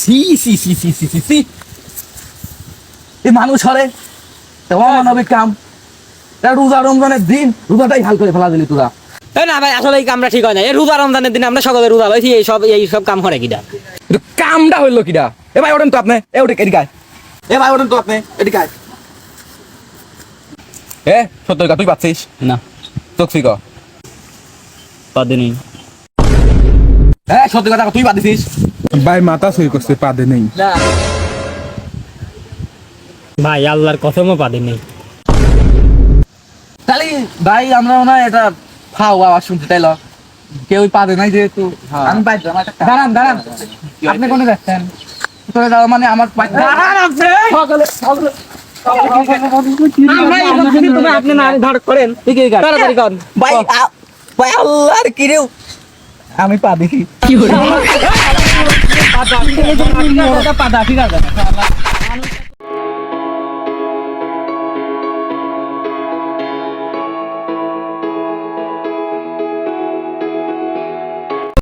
C সি সি সি সি সি সি। এই মানুষ হরে তো অমানবিক কাম। এটা রোজা রমজানের দিন রোজাটাই হাল করে ফেলা দিলি তোরা। এ না ভাই আসলে এই কামটা ঠিক হয় না। এই রোজা রমজানের দিন আমরা সকলে রোজা ভাই এই সব এই সব কাম করে কিটা কিন্তু কামটা হইল কিডা। এ ভাই ওঠেন তো আপনি। এ ওঠে এদিকে আয়। এ ভাই ওঠেন তো আপনি। এদিকে আয়। এ সত্তর তুই পাচ্ছিস? না। চোখ ফিক। পাদি নেই হ্যাঁ সত্যি কথা তুই বাদ দিছিস ভাই মাথা সই করছে পাদে নেই। ভাই আল্লাহর কসমও পাদি নেই। তাহলে ভাই আমরা হয় এটা ফাও আওয়াজ শুনতে তাইল কেউ পাবে নাই যেহেতু। আমি বাইর দাঁড়ান দাঁড়ান। আপনি কোনে যাচ্ছেন? তোরে যাওয়া মানে আমার দাঁড়ান আপনি। সকলে সকলে আপনি না ধর করেন। তাড়াতাড়ি ভাই আল্লাহর কি আমি পা দেখি পাদা ঠিক আছে।